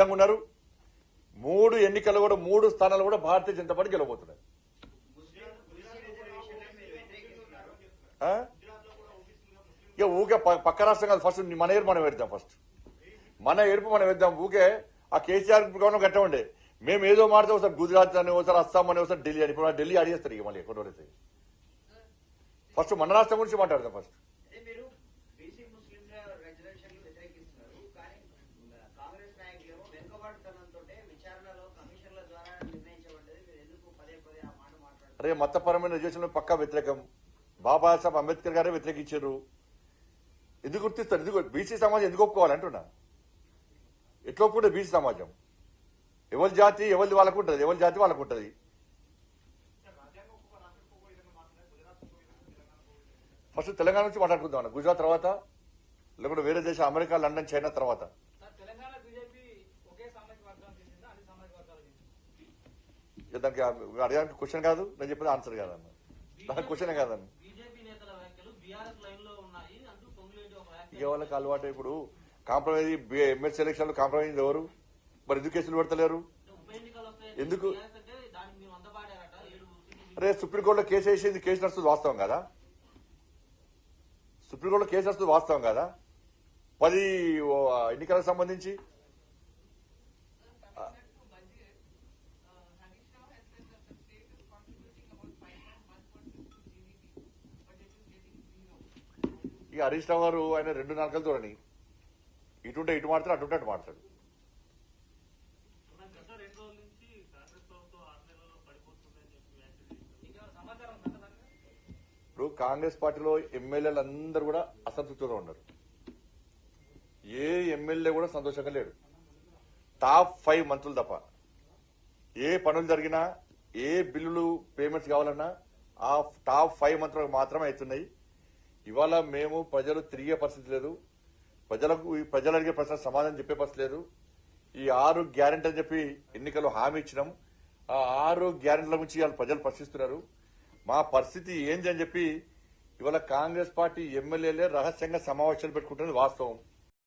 సిద్ధంగా ఉన్నారు. మూడు ఎన్నికలు కూడా మూడు స్థానాలు కూడా భారతీయ జనతా పార్టీ గెలవబోతున్నారు. ఇక ఊకే ప- పక్క రాష్ట్రం కాదు ఫస్ట్ మన ఏర్పు మనం పెడతాం ఫస్ట్. మన ఏర్పు మనం వేద్దాం ఊకే ఆ కేసీఆర్ గవర్నమెంట్ గట్ట ఉండే. మేము ఏదో మాడితే ఒకసారి గుజరాత్ అని ఒకసారి అస్సాం అని ఒకసారి ఢిల్లీ అని. ఇప్పుడు ఢిల్లీ అడిగేస్తారు ఇక మళ్ళీ ఎక్కడ ఫస్ట్ మన రాష్ట్రం గురించి మాట్లాడతాం ఫస్ట్ అదే మీరు బీసీ ముస్లింల రిజర్వేషన్లు వ్యతిరేకిస్తున్నారు కానీ కాంగ్రెస్ నాయకులు వెనుకబాటుతనంతో విచారణలో కమిషన్ల ద్వారా నిర్ణయించబడ్డది మీరు ఎందుకు పదే పదే ఆ మాట మాట్లాడుతున్నారు అరే మతపరమైన రిజర్వేషన్ పక్కా వ్యతిరేకం. బాబాసాహెబ్ అంబేద్కర్ గారే వ్యతిరేకించారు. ఎందుకు గుర్తిస్తారు? ఎందుకు? బీసీ సమాజం ఎందుకు ఒప్పుకోవాలి అంటున్నా? ఎట్లా ఒప్పుకుంటే బీసీ సమాజం? ఎవరి జాతి ఎవరి వాళ్ళకు ఉంటుంది? ఎవరి జాతి వాళ్ళకు ఉంటుంది? ఫస్ట్ తెలంగాణ నుంచి మాట్లాడుకుందాం అన్న. గుజరాత్ తర్వాత లేకుంటే వేరే దేశం అమెరికా లండన్ చైనా తర్వాత. దానికి అడగడానికి క్వశ్చన్ కాదు నేను చెప్పేది ఆన్సర్ కాదన్న. దానికి క్వశ్చన్ కాదన్న. ఇక వాళ్ళకి అలవాటు ఇప్పుడు. కాంప్రమైజ్ ఎమ్మెల్సీ ఎలక్షన్లో కాంప్రమైజ్ ఎవరు? మరి ఎందుకు కేసులు పెడతలేరు? ఎందుకు? అరే సుప్రీంకోర్టులో కేసు వేసింది కేసు నడుస్తుంది వాస్తవం కదా? సుప్రీంకోర్టులో కేసు నడుస్తుంది వాస్తవం కదా? పది ఎన్నికలకు సంబంధించి? ఇక హరీష్ రావు గారు ఆయన రెండు నాలుకలు చూడని ఇటుంటే ఇటు మాడతాడు అటుంటే అటు మాడతాడు ఇప్పుడు కాంగ్రెస్ పార్టీలో ఎమ్మెల్యేలు అందరూ కూడా అసంతృప్తితో ఉన్నారు. ఏ ఎమ్మెల్యే కూడా సంతోషంగా లేడు. టాప్ ఫైవ్ మంత్రులు తప్ప. ఏ పనులు జరిగినా ఏ బిల్లులు పేమెంట్స్ కావాలన్నా ఆ టాప్ ఫైవ్ మంత్రులకు మాత్రమే అవుతున్నాయి. ఇవాళ మేము ప్రజలు తిరిగే పరిస్థితి లేదు. ప్రజలకు ఈ ప్రజలు అడిగే ప్రశ్న సమాధానం చెప్పే పరిస్థితి లేదు. ఈ ఆరు గ్యారెంటీ అని చెప్పి ఎన్నికలు హామీ ఇచ్చినాం. ఆ ఆరు గ్యారెంటీల గురించి వాళ్ళు ప్రజలు ప్రశ్నిస్తున్నారు. మా పరిస్థితి ఏంది అని చెప్పి ఇవాళ కాంగ్రెస్ పార్టీ ఎమ్మెల్యేలే రహస్యంగా సమావేశాలు పెట్టుకుంటున్నది వాస్తవం.